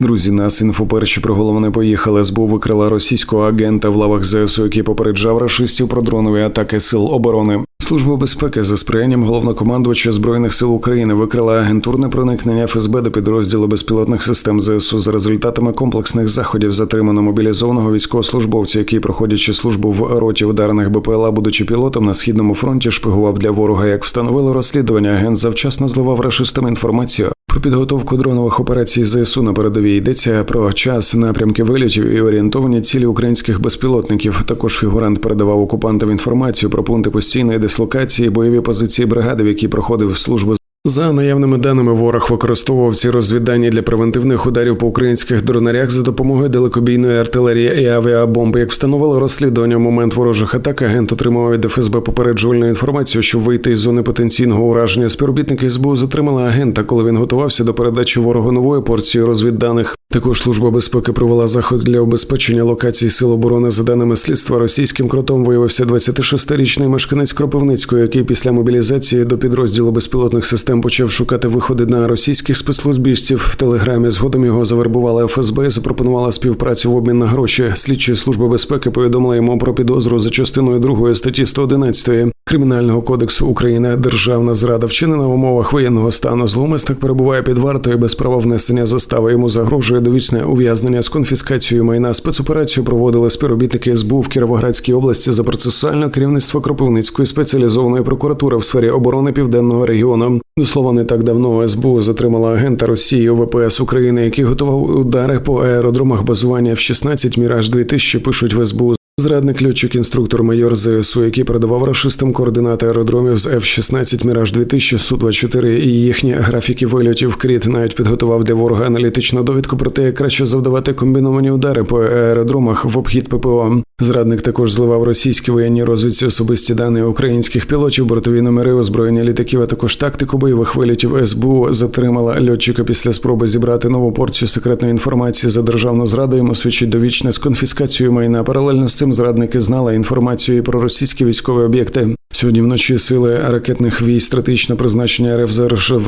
Друзі, нас інфоперші про головне поїхали. СБУ викрила російського агента в лавах ЗСУ, який попереджав рашистів про дронові атаки сил оборони. Служба безпеки за сприянням головнокомандувача збройних сил України викрила агентурне проникнення ФСБ до підрозділу безпілотних систем ЗСУ за результатами комплексних заходів затримано мобілізованого військовослужбовця, який, проходячи службу в роті ударних БПЛА, будучи пілотом на східному фронті, шпигував для ворога. Як встановило розслідування, агент завчасно зливав рашистам інформацію. Про підготовку дронових операцій ЗСУ на передовій йдеться про час, напрямки вилітів і орієнтовані цілі українських безпілотників. Також фігурант передавав окупантам інформацію про пункти постійної дислокації, бойові позиції бригади, в якій проходив службу. За наявними даними, ворог використовував ці розвідання для превентивних ударів по українських дронарях за допомогою далекобійної артилерії і авіабомби. Як встановило розслідування в момент ворожих атак, агент отримав від ФСБ попереджувальну інформацію, щоб вийти із зони потенційного ураження. Співробітники СБУ затримали агента, коли він готувався до передачі ворогу нової порції розвідданих. Також служба безпеки провела заход для обезпечення локацій сил оборони. За даними слідства, російським кротом виявився 26-річний мешканець Кропивницького, який після мобілізації до підрозділу безпілотних систем почав шукати виходи на російських спецслужбістів в телеграмі. Згодом його завербували ФСБ і запропонувала співпрацю в обмін на гроші. Слідчі служби безпеки повідомили йому про підозру за частиною 2 статті 111 Кримінального кодексу України державна зрада вчинена в умовах воєнного стану. Зловмисник перебуває під вартою без права внесення застави. Йому загрожує довічне ув'язнення з конфіскацією майна. Спецоперацію проводили співробітники СБУ в Кіровоградській області за процесуальне керівництво Кропивницької спеціалізованої прокуратури в сфері оборони південного регіону. До слова, не так давно СБУ затримала агента Росії ВПС України, який готував удари по аеродромах базування в 16 міраж 2000 пишуть в СБУ. Зрадник льотчик інструктор майор ЗСУ, який передавав рашистам координати аеродромів з F-16 Міраж 2000 су 24 і їхні графіки вильотів Кріт навіть підготував для ворога аналітичну довідку про те, як краще завдавати комбіновані удари по аеродромах в обхід ППО. Зрадник також зливав російські воєнні розвідці особисті дані українських пілотів, бортові номери, озброєння літаків, а також тактику бойових вилітів. СБУ затримала льотчика після спроби зібрати нову порцію секретної інформації за державну зраду. Йому свідчить довічне з конфіскацією майна. Паралельно з цим зрадники знали інформацію і про російські військові об'єкти. Сьогодні вночі сили ракетних військ стратегічного призначення РФ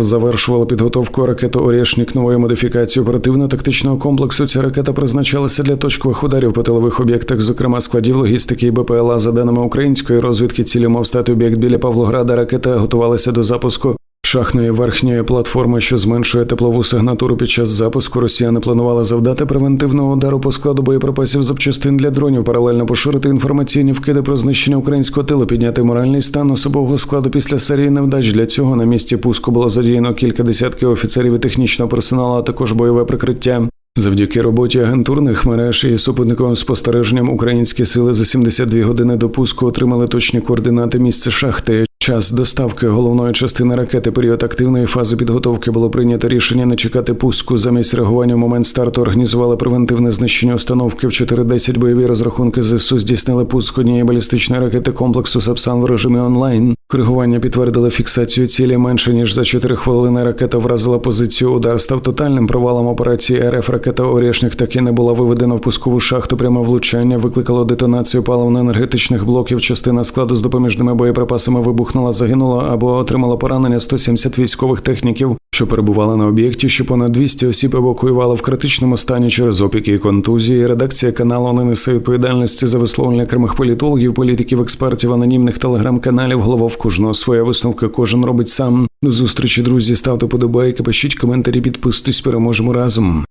завершували підготовку ракети Орєшнік нової модифікації оперативно-тактичного комплексу. Ця ракета призначалася для точкових ударів по тилових об'єктах, зокрема складів логістики і БПЛА. За даними української розвідки, цілі мав стати об'єкт біля Павлограда. Ракета готувалася до запуску. Шахної верхньої платформи, що зменшує теплову сигнатуру під час запуску, росіяни планували завдати превентивного удару по складу боєприпасів запчастин для дронів, паралельно поширити інформаційні вкиди про знищення українського тилу, підняти моральний стан особового складу після серії невдач. Для цього на місці пуску було задіяно кілька десятків офіцерів і технічного персоналу, а також бойове прикриття. Завдяки роботі агентурних мереж і супутниковим спостереженням українські сили за 72 години до пуску отримали точні координати місця шахти. Час доставки головної частини ракети період активної фази підготовки було прийнято рішення не чекати пуску. Замість реагування в момент старту організували превентивне знищення установки в 4.10 бойові розрахунки ЗСУ здійснили пуск однієї балістичної ракети комплексу Сапсан в режимі онлайн. Коригування підтвердили фіксацію цілі менше ніж за 4 хвилини. Ракета вразила позицію. Удар став тотальним провалом операції РФ. Ракета Орішник таки не була виведена в пускову шахту. Пряме влучання викликало детонацію паливно-енергетичних блоків. Частина складу з допоміжними боєприпасами вибухнула, загинула або отримала поранення 170 військових техніків, що перебувала на об'єкті. Що понад 200 осіб евакуювали в критичному стані через опіки і контузії. Редакція каналу не несе відповідальності за висловлення окремих політологів, політиків, експертів, анонімних телеграм-каналів. Голова в кожного своя висновка. Кожен робить сам. До зустрічі, друзі. Ставте подобайки, пишіть коментарі, підписуйтесь. Переможемо разом.